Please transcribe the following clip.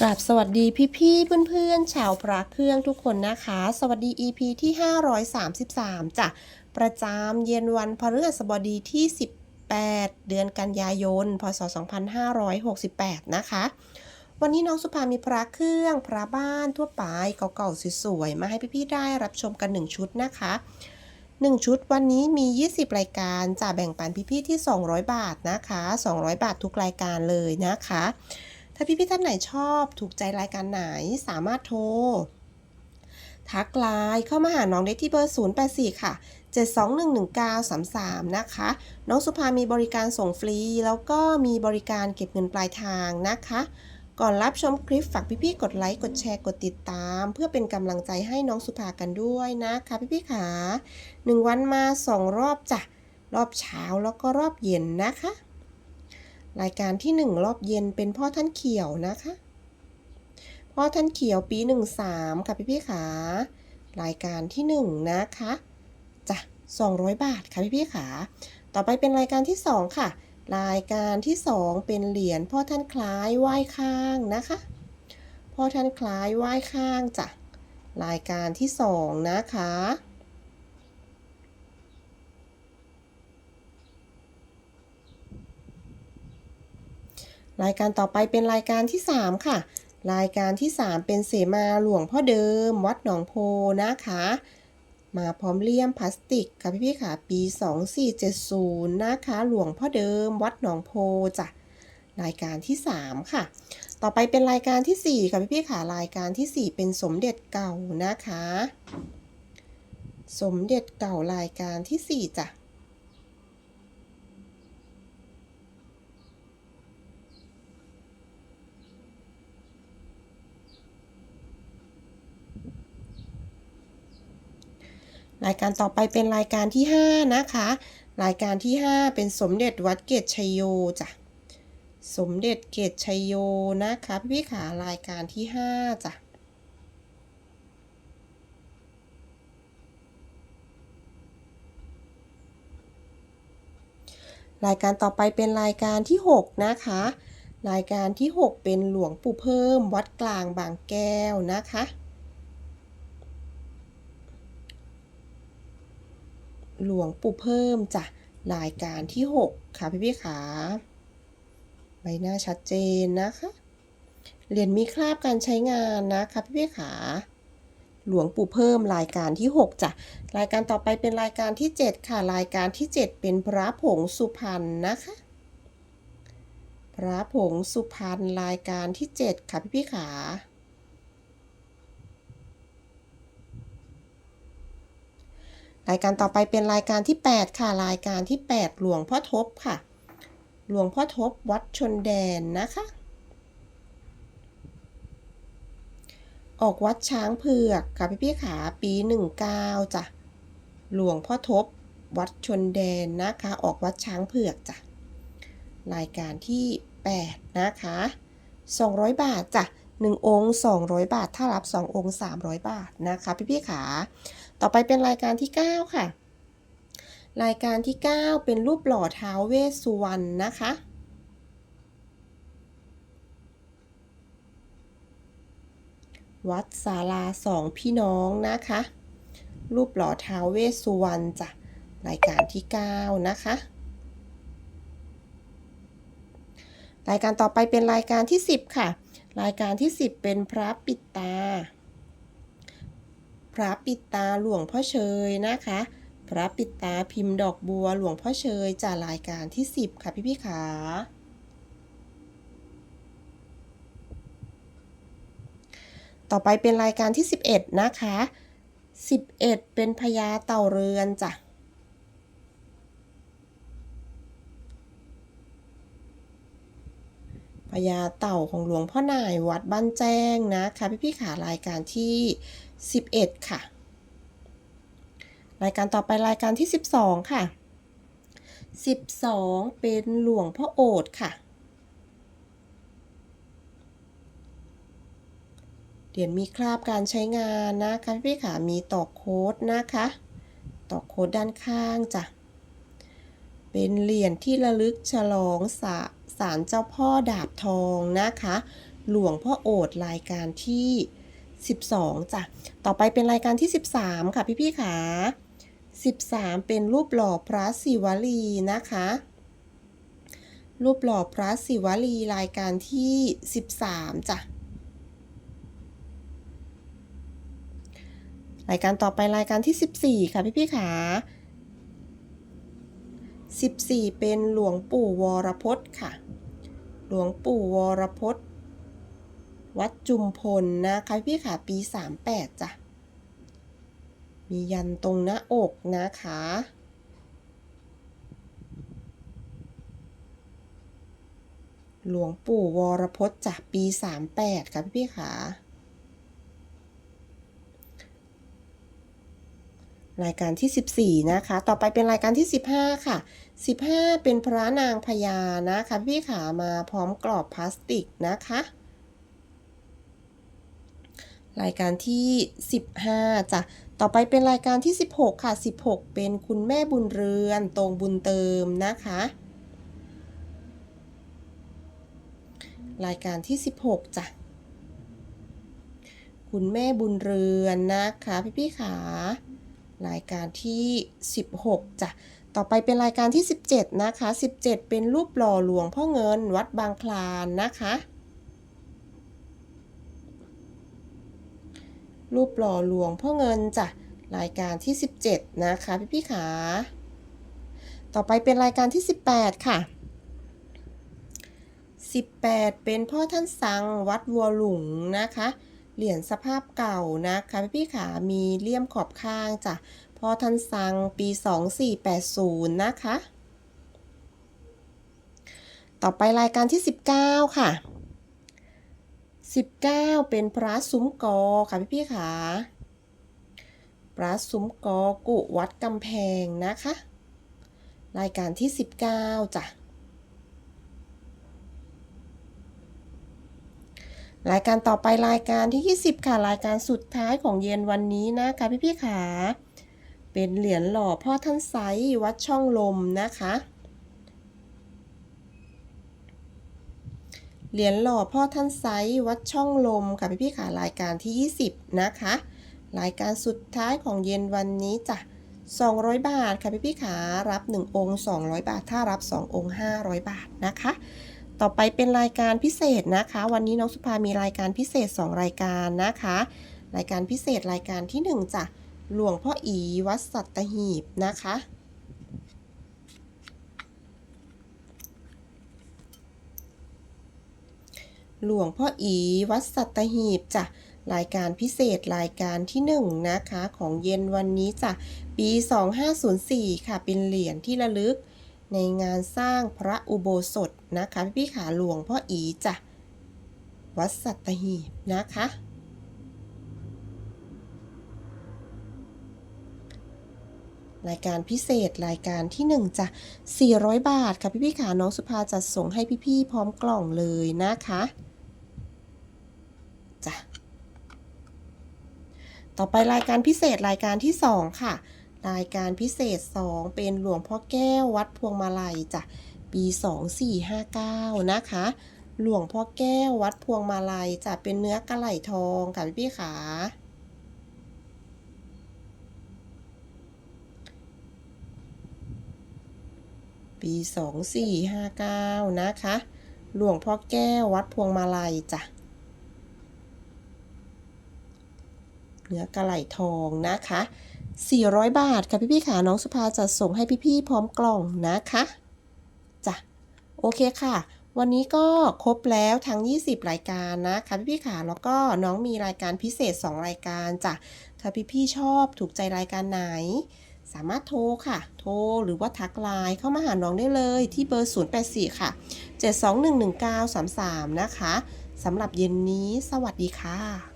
กราบสวัสดีพี่ๆเพื่อนๆชาวพระเครื่องทุกคนนะคะ สวัสดี EP ที่ 533จ้ะประจำเย็นวันพฤหัสบดีที่ 18 เดือนกันยายน พศ 2568 นะคะ วันนี้น้องสุภามีพระเครื่องพระบ้านทั่วไปเก่าๆสวยๆมาให้พี่ๆได้รับชมกัน 1 ชุดนะคะ 1 ชุดวันนี้มี 20 รายการจะแบ่งปันพี่ๆที่ 200 บาทนะคะ 200 บาททุกรายการเลยนะคะ ถ้าพี่ๆท่านไหนชอบถูกใจรายการไหนสามารถโทร ทักไลน์เข้ามาหาน้องได้ที่เบอร์ 084 ค่ะ 7211933 นะคะ น้องสุภามีบริการส่งฟรี แล้วก็มีบริการเก็บเงินปลายทางนะคะ ก่อนรับชมคลิปฝากพี่ๆกดไลค์กดแชร์กดติดตาม เพื่อเป็นกำลังใจให้น้องสุภากันด้วยนะคะพี่ๆขาหนึ่งวันมาสองรอบจ้ะรอบเช้าแล้วก็รอบเย็นนะคะ รายการที่ 1 รอบเย็นเป็นพ่อท่านเขียวนะคะ พ่อท่านเขียวปี 13 ค่ะพี่พี่ขารายการที่ 1 นะคะจ้ะ200 บาทค่ะพี่พี่ขาต่อไปเป็นรายการที่ 2 ค่ะ รายการที่ 2 เป็นเหรียญพ่อท่านคล้ายไหว้ข้างนะคะ พ่อท่านคล้ายไหว้ข้างจ้ะรายการที่ 2 นะคะ รายการต่อไปเป็นรายการที่ 3 ค่ะ รายการที่ 3 เป็นเสมาหลวงพ่อเดิม วัดหนองโพนะคะ มาพร้อมเลี่ยมพลาสติกค่ะพี่ๆค่ะ ปี 2470 นะคะ หลวงพ่อเดิม วัดหนองโพจ้ะรายการที่ 3 ค่ะ ต่อไปเป็นรายการที่ 4 ค่ะพี่ๆค่ะ รายการที่ 4 เป็นสมเด็จเก่านะคะ สมเด็จเก่ารายการที่ 4จ้ะ รายการต่อไปเป็นรายการที่ 5 นะคะ รายการที่ 5 เป็นสมเด็จวัดเกตชัยโยจ้ะ สมเด็จเกตชัยโยนะคะพี่ๆขารายการที่ 5 จ้ะรายการต่อไปเป็นรายการที่ 6 นะคะ รายการที่ 6 เป็นหลวงปู่เพิ่มวัดกลางบางแก้วนะคะ หลวงปู่เพิ่มจ้ะรายการที่ 6 ค่ะพี่พี่ขาใบหน้าชัดเจนนะคะ เหรียญมีคราบการใช้งานนะคะพี่พี่ขาหลวงปู่เพิ่มรายการที่ 6จ้ะรายการต่อไปเป็นรายการที่ 7 ค่ะ รายการที่ 7 เป็นพระผงสุพรรณนะคะ พระผงสุพรรณรายการที่ 7 ค่ะพี่พี่ขา รายการต่อไปเป็นรายการที่ 8 ค่ะ รายการที่ 8 หลวงพ่อทบค่ะ หลวงพ่อทบวัดชนแดนนะคะ ออกวัดช้างเผือกค่ะพี่พี่ขาปี 19จ้ะหลวงพ่อทบวัดชนแดนนะคะ ออกวัดช้างเผือกจ้ะรายการที่ 8 นะคะ 200 บาทจ้ะ 1 องค์ 200 บาท ถ้ารับ 2 องค์ 300 บาทนะคะพี่พี่ๆขา ต่อไปเป็นรายการที่ 9 ค่ะ รายการที่ 9 เป็นรูปหล่อท้าวเวสสุวรรณนะคะวัดศาลาสองพี่น้องนะคะ รูปหล่อท้าวเวสสุวรรณจ้ะรายการที่ 9 นะคะ รายการต่อไปเป็นรายการที่ 10 ค่ะ รายการที่ 10 เป็นพระปิดตา พระปิดตาหลวงพ่อเชยนะคะ พระปิดตาพิมพ์ดอกบัวหลวงพ่อเชยจากรายการที่ 10 ค่ะพี่พี่ขา ต่อไปเป็นรายการที่ 11 นะคะ 11 เป็นพญาเต่าเรือนจ้ะ ญาเต่าของหลวงพ่อน่ายวัดบ้านแจ้งนะคะ พี่พี่ๆขารายการที่ 11 ค่ะ รายการต่อไปรายการที่ 12 ค่ะ 12 เป็นหลวงพ่อโอษฐ์ค่ะเหรียญมีคราบการใช้งานนะคะพี่พี่ขามีตอกโค้ดนะคะตอกโค้ดด้านข้างจ้ะเป็นเหรียญที่ระลึกฉลองสา สารเจ้าพ่อดาบทองนะคะ หลวงพ่อโอดรายการที่ 12จ้ะต่อไปเป็นรายการที่ 13 ค่ะพี่ๆค่ะ 13 เป็นรูปหล่อพระศิวลีนะคะรูปหล่อพระศิวลีรายการที่ 13จ้ะ รายการต่อไปรายการที่ 14 ค่ะพี่พี่ขา 14 เป็นหลวงปู่วรพจน์ค่ะ หลวงปู่วรพจน์ วัดจุมพลนะคะพี่พี่ๆขาปี 38จ้ะ มียันตรงหน้าอกนะคะหลวงปู่วรพจน์จากปี 38ค่ะพี่พี่ขา รายการที่ 14 นะคะ ต่อไปเป็นรายการที่ 15 ค่ะ 15 เป็นพระนางพญานะคะพี่ขามาพร้อมกรอบพลาสติกนะคะ รายการที่ 15จ้ะต่อไปเป็นรายการที่ 16 ค่ะ 16 เป็นคุณแม่บุญเรือนตรงบุญเติมนะคะ รายการที่ 16จ้ะคุณแม่บุญเรือนนะคะพี่พี่ขา รายการที่ 16จ้ะต่อไปเป็นรายการที่ 17 นะคะ 17 เป็นรูปหล่อหลวงพ่อเงินวัดบางคลานนะคะ รูปหล่อหลวงพ่อเงินจ้ะรายการที่ 17 นะคะ พี่พี่ๆขาต่อไปเป็นรายการที่ 18 ค่ะ 18 เป็นพ่อท่านสังวัดวัวหลุงนะคะ เหรียญสภาพเก่านะคะพี่พี่ขามีเลี่ยมขอบข้างจ้ะพอท่านสังปี 2480 นะคะ ต่อไปรายการที่ 19 ค่ะ 19 เป็นพระซุ้มกอค่ะพี่พี่ขาพระซุ้มกอกุวัดกำแพงนะคะ รายการที่ 19จ้ะ รายการต่อไปรายการที่ 20 ค่ะ รายการสุดท้ายของเย็นวันนี้นะคะพี่พี่ขาเป็นเหรียญหล่อพ่อท่านไซวัดช่องลมนะคะ เหรียญหล่อพ่อท่านไซวัดช่องลมค่ะพี่พี่ขารายการที่ 20 นะคะ รายการสุดท้ายของเย็นวันนี้จ้ะ200 บาทค่ะพี่พี่ขารับ 1 องค์ 200 บาท ถ้ารับ 2 องค์ 500 บาทนะคะ ต่อไปเป็นรายการพิเศษนะคะ วันนี้น้องสุภา มีรายการพิเศษ 2 รายการนะคะ รายการพิเศษรายการที่ 1จ้ะหลวงพ่ออีวัดสัตหีบนะคะ หลวงพ่ออีวัดสัตหีบจ้ะรายการพิเศษรายการที่ 1 นะคะ ของเย็นวันนี้จ้ะปี 2504 ค่ะ เป็นเหรียญที่ระลึก ในงานสร้างพระอุโบสถนะคะพี่ขาหลวงพ่ออีจ้ะวัดสัตหีบนะคะ รายการพิเศษรายการที่ 1จ้ะ400 บาทค่ะพี่ๆขาน้องสุภาจัดส่งให้พี่ๆพร้อมกล่องเลยนะคะจ้ะต่อไปรายการพิเศษรายการที่ 2 ค่ะ รายการพิเศษ 2 เป็นหลวงพ่อแก้ววัดพวงมาลัยจ้ะปี 2459 นะคะ หลวงพ่อแก้ววัดพวงมาลัยจะเป็นเนื้อกระไหลทองค่ะพี่ๆขาปี 2459 นะคะ หลวงพ่อแก้ววัดพวงมาลัยจ้ะเนื้อกระไหลทองนะคะ 400 บาทค่ะพี่ๆขาน้องสุภาจะส่งให้พี่ๆพร้อมกล่องนะคะจ้ะโอเคค่ะ วันนี้ก็ครบแล้วทั้ง 20 รายการนะคะพี่ๆขาแล้วก็น้องมีรายการพิเศษ 2 รายการจ้ะถ้าพี่ๆชอบถูกใจรายการไหน สามารถโทรค่ะ โทรหรือว่าทักไลน์เข้ามาหาน้องได้เลยที่เบอร์ 084 ค่ะ 7211933 นะคะสำหรับเย็นนี้สวัสดีค่ะ